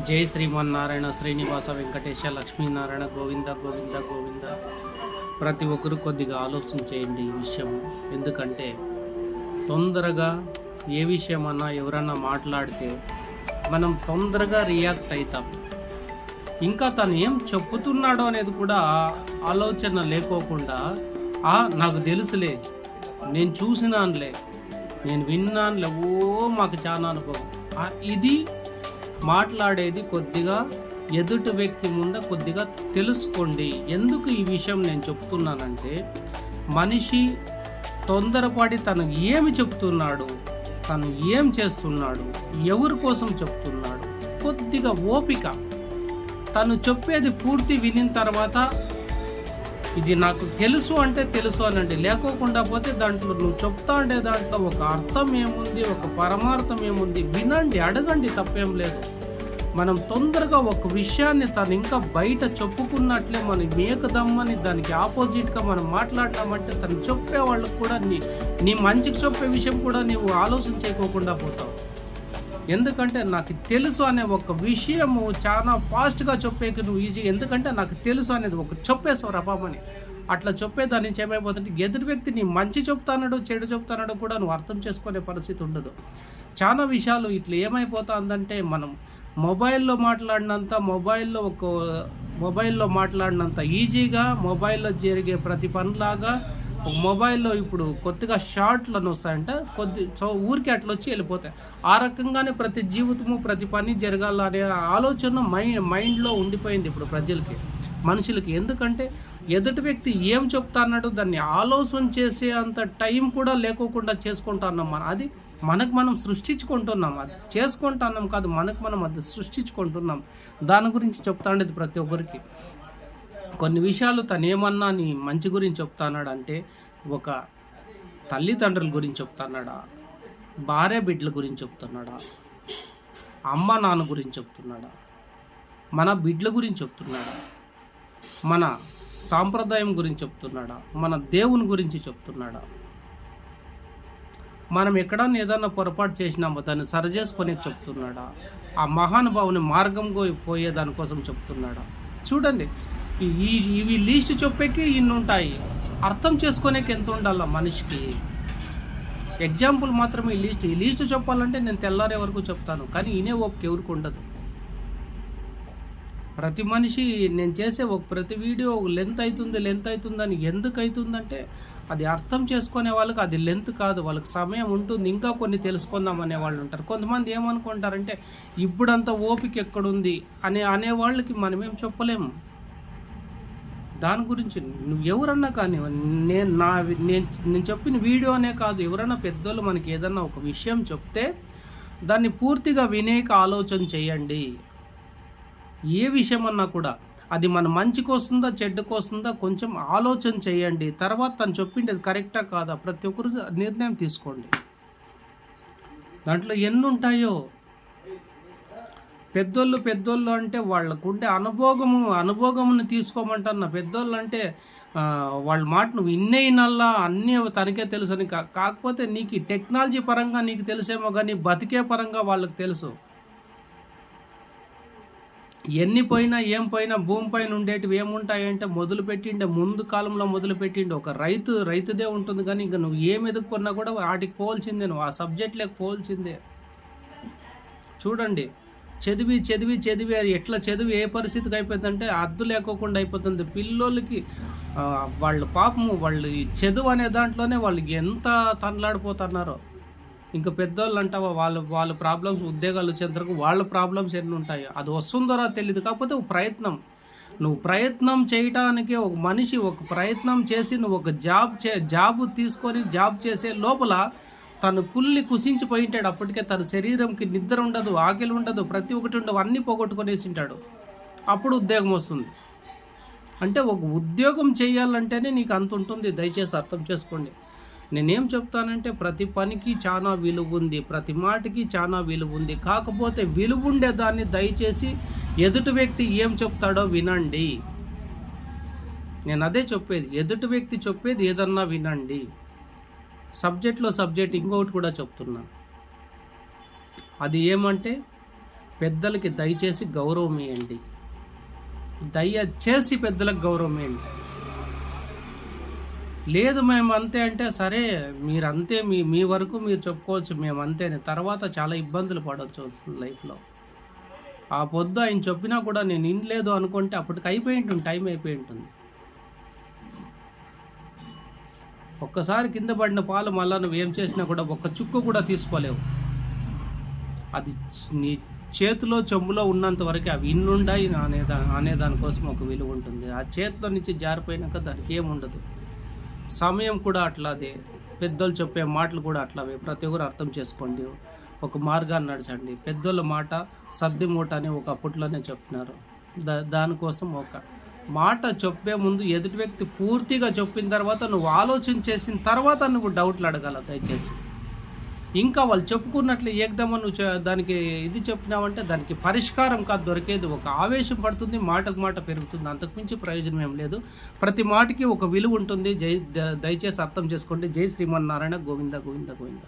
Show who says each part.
Speaker 1: జై శ్రీమన్నారాయణ శ్రీనివాస వెంకటేశ లక్ష్మీనారాయణ గోవింద గోవింద గోవింద. ప్రతి ఒక్కరు కొద్దిగా ఆలోచన చేయండి ఈ విషయం. ఎందుకంటే తొందరగా ఏ విషయమన్నా ఎవరన్నా మాట్లాడితే మనం తొందరగా రియాక్ట్ అవుతాం. ఇంకా తను ఏం చెప్పుతున్నాడో అనేది కూడా ఆలోచన లేకోకుండా ఆ నాకు తెలుసులే నేను చూసినానులే నేను విన్నానులే ఓ మాకు చాలా అనుభవం. ఇది మాట్లాడేది కొద్దిగా ఎదుటి వ్యక్తి ముంద కొద్దిగా తెలుసుకోండి. ఎందుకు ఈ విషయం నేను చెప్తున్నానంటే మనిషి తొందరపడి తను ఏమి చెప్తున్నాడు తను ఏం చేస్తున్నాడు ఎవరి కోసం చెప్తున్నాడు కొద్దిగా ఓపిక. తను చెప్పేది పూర్తి వినిన తర్వాత ఇది నాకు తెలుసు అంటే తెలుసు అనండి. లేకోకుండా పోతే దాంట్లో నువ్వు చెప్తా ఉండే దాంట్లో ఒక అర్థం ఏముంది ఒక పరమార్థం ఏముంది? వినండి అడగండి తప్పేం లేదు. మనం తొందరగా ఒక విషయాన్ని తను ఇంకా బయట చెప్పుకున్నట్లే మనం మేకదమ్మని దానికి ఆపోజిట్గా మనం మాట్లాడినామంటే తను చెప్పే వాళ్ళకు కూడా నీ నీ మంచికి చెప్పే విషయం కూడా నీవు ఆలోచన చేయకోకుండా పోతావు. ఎందుకంటే నాకు తెలుసు అనే ఒక విషయము చాలా ఫాస్ట్గా చెప్పేకి నువ్వు ఈజీ. ఎందుకంటే నాకు తెలుసు అనేది ఒక చెప్పేసావు రపామని. అట్లా చెప్పేదాని నుంచి ఏమైపోతుంటే ఎదుటి వ్యక్తి నీ మంచి చెప్తానడో చెడు చెప్తానడో కూడా నువ్వు అర్థం చేసుకునే పరిస్థితి ఉండదు. చాలా విషయాలు ఇట్లా ఏమైపోతుందంటే మనం మొబైల్లో మాట్లాడినంత మొబైల్లో ఒక మొబైల్లో మాట్లాడినంత ఈజీగా మొబైల్లో జరిగే ప్రతి పనిలాగా మొబైల్లో ఇప్పుడు కొద్దిగా షార్ట్లను వస్తాయంటే కొద్ది సో ఊరికి అట్లా వచ్చి వెళ్ళిపోతాయి. ఆ రకంగానే ప్రతి జీవితము ప్రతి పని జరగాల అనే ఆలోచన మైండ్ మైండ్లో ఉండిపోయింది ఇప్పుడు ప్రజలకి మనుషులకి. ఎందుకంటే ఎదుటి వ్యక్తి ఏం చెప్తా అన్నాడు దాన్ని ఆలోచన చేసే అంత టైం కూడా లేకోకుండా చేసుకుంటున్నాం మనం. అది మనకు మనం సృష్టించుకుంటున్నాం. అది చేసుకుంటున్నాం కాదు మనకు మనం అది సృష్టించుకుంటున్నాం. దాని గురించి చెప్తా ఉండేది ప్రతి ఒక్కరికి. కొన్ని విషయాలు తనేమన్నా నీ మంచి గురించి చెప్తాన్నాడు అంటే ఒక తల్లిదండ్రుల గురించి చెప్తున్నాడా? భార్య బిడ్డల గురించి చెప్తున్నాడా? అమ్మ నాన్న గురించి చెప్తున్నాడా? మన బిడ్డల గురించి చెప్తున్నాడా? మన సాంప్రదాయం గురించి చెప్తున్నాడా? మన దేవుని గురించి చెప్తున్నాడా? మనం ఎక్కడన్నా ఏదన్నా పొరపాటు చేసినామో దాన్ని సరిచేసుకొని చెప్తున్నాడా? ఆ మహానుభావుని మార్గం పోయే దానికోసం చెప్తున్నాడా? చూడండి ఈ- ఇవి లీస్ట్ చెప్పేకి ఇన్ని ఉంటాయి అర్థం చేసుకునేకి ఎంత ఉండాల మనిషికి? ఎగ్జాంపుల్ మాత్రమే ఈ లీస్ట్. ఈ లీస్ట్ చెప్పాలంటే నేను తెల్లారే వరకు చెప్తాను. కానీ ఇనే ఓపిక ఎవరికి ఉండదు. ప్రతి మనిషి నేను చేసే ఒక ప్రతి వీడియో ఒక లెంత్ అవుతుంది లెంత్ అవుతుందని ఎందుకు అవుతుందంటే అది అర్థం చేసుకునే వాళ్ళకి అది లెంత్ కాదు. వాళ్ళకి సమయం ఉంటుంది. ఇంకా కొన్ని తెలుసుకుందాం అనే వాళ్ళు ఉంటారు. కొంతమంది ఏమనుకుంటారంటే ఇప్పుడంత ఓపిక ఎక్కడుంది? అనే అనే వాళ్ళకి మనం ఏం చెప్పలేము. దాని గురించి నువ్వు ఎవరన్నా కానీ నేను నా నేను నేను చెప్పిన వీడియోనే కాదు ఎవరన్నా పెద్దోళ్ళు మనకి ఏదన్నా ఒక విషయం చెప్తే దాన్ని పూర్తిగా వినేక ఆలోచన చేయండి. ఏ విషయం అన్నా కూడా అది మన మంచికి వస్తుందా చెడ్డకు వస్తుందా కొంచెం ఆలోచన చేయండి. తర్వాత తను చెప్పింది కరెక్టా కాదా ప్రతి ఒక్కరు నిర్ణయం తీసుకోండి. దాంట్లో ఎన్ని ఉంటాయో పెద్దోళ్ళు పెద్దోళ్ళు అంటే వాళ్ళకుండే అనుభోగము అనుభోగముని తీసుకోమంటున్న పెద్దోళ్ళు అంటే వాళ్ళ మాట నువ్వు అన్నీ తనకే తెలుసు అని కా- కాకపోతే నీకు టెక్నాలజీ పరంగా నీకు తెలుసేమో కానీ బతికే పరంగా వాళ్ళకి తెలుసు. ఎన్ని పోయినా ఏం పోయినా భూమి పైన ఉండేటివి ఏముంటాయంటే మొదలు పెట్టిండే ముందు కాలంలో మొదలు పెట్టిండే ఒక రైతు రైతుదే ఉంటుంది కానీ ఇంకా నువ్వు ఏం ఎదుర్కొన్నా కూడా వాటికి పోల్చిందే నువ్వు ఆ సబ్జెక్ట్లకు పోల్చిందే. చూడండి. చదివి చదివి చదివి అది ఎట్లా చదివి ఏ పరిస్థితికి అయిపోతుందంటే అద్దు లేకోకుండా అయిపోతుంది. పిల్లోళ్ళకి వాళ్ళ పాపము వాళ్ళు చదువు అనే దాంట్లోనే వాళ్ళు ఎంత తనలాడిపోతున్నారో. ఇంకా పెద్దోళ్ళు అంటావా వాళ్ళ వాళ్ళ ప్రాబ్లమ్స్ ఉద్యోగాలు వచ్చేంతవరకు వాళ్ళ ప్రాబ్లమ్స్ ఎన్ని ఉంటాయి. అది వస్తుందో తెలియదు కాకపోతే ఒక ప్రయత్నం. నువ్వు ప్రయత్నం చేయటానికి ఒక మనిషి ఒక ప్రయత్నం చేసి నువ్వు ఒక జాబ్ చే జాబ్ తీసుకొని జాబ్ చేసే లోపల తను కుల్లి కుసించిపోయింటాడు అప్పటికే తన శరీరంకి నిద్ర ఉండదు ఆకలి ఉండదు ప్రతి ఒక్కటి ఉండదు అన్నీ పోగొట్టుకొనేసి ఉంటాడు. అప్పుడు ఉద్యోగం వస్తుంది. అంటే ఒక ఉద్యోగం చేయాలంటేనే నీకు అంత ఉంటుంది. దయచేసి అర్థం చేసుకోండి. నేనేం చెప్తానంటే ప్రతి పనికి చాలా విలువ ఉంది ప్రతి మాటకి చాలా విలువ ఉంది. కాకపోతే విలువ ఉండేదాన్ని దయచేసి ఎదుటి వ్యక్తి ఏం చెప్తాడో వినండి. నేను అదే చెప్పేది. ఎదుటి వ్యక్తి చెప్పేది ఏదన్నా వినండి. సబ్జెక్ట్లో సబ్జెక్ట్ ఇంకొకటి కూడా చెప్తున్నా. అది ఏమంటే పెద్దలకి దయచేసి గౌరవం ఇవ్వండి దయచేసి పెద్దలకు గౌరవం ఇవ్వండి లేదు మేము అంతే అంటే సరే మీరు అంతే మీ మీ వరకు మీరు చెప్పుకోవచ్చు మేము అంతే తర్వాత చాలా ఇబ్బందులు పడవచ్చు లైఫ్లో. ఆ పొద్దు ఆయన చెప్పినా కూడా నేను ఇనలేదు అనుకుంటే అప్పటికి అయిపోయి ఉంటుంది టైం అయిపోయి ఉంటుంది. ఒక్కసారి కింద పడిన పాలు మళ్ళా నువ్వు ఏం చేసినా కూడా ఒక్క చుక్కు కూడా తీసుకోలేవు. అది నీ చేతిలో చెంబులో ఉన్నంత వరకు అవి ఇన్నుండాయి అనే దా అనే దానికోసం ఒక విలువ ఉంటుంది. ఆ చేతిలో నుంచి జారిపోయినాక దానికి ఏముండదు సమయం కూడా అట్లాదే. పెద్దలు చెప్పే మాటలు కూడా అట్లావే. ప్రతి ఒక్కరు అర్థం చేసుకోండి. ఒక మార్గాన్ని నడచండి. పెద్దోళ్ళ మాట సద్ది మూట అని ఒక అప్పట్లోనే చెప్తున్నారు. దా దానికోసం ఒక మాట చెప్పే ముందు ఎదుటి వ్యక్తి పూర్తిగా చెప్పిన తర్వాత నువ్వు ఆలోచన చేసిన తర్వాత నువ్వు డౌట్లు అడగాల దయచేసి. ఇంకా వాళ్ళు చెప్పుకున్నట్లు ఏకదమ్మ నువ్వు దానికి ఇది చెప్పినావంటే దానికి పరిష్కారం కాదు దొరికేది ఒక ఆవేశం పడుతుంది మాటకు మాట పెరుగుతుంది అంతకుమించి ప్రయోజనం ఏం లేదు. ప్రతి మాటకి ఒక విలువ ఉంటుంది. జై దయచేసి అర్థం చేసుకోండి. జై శ్రీమన్నారాయణ గోవింద గోవింద గోవింద.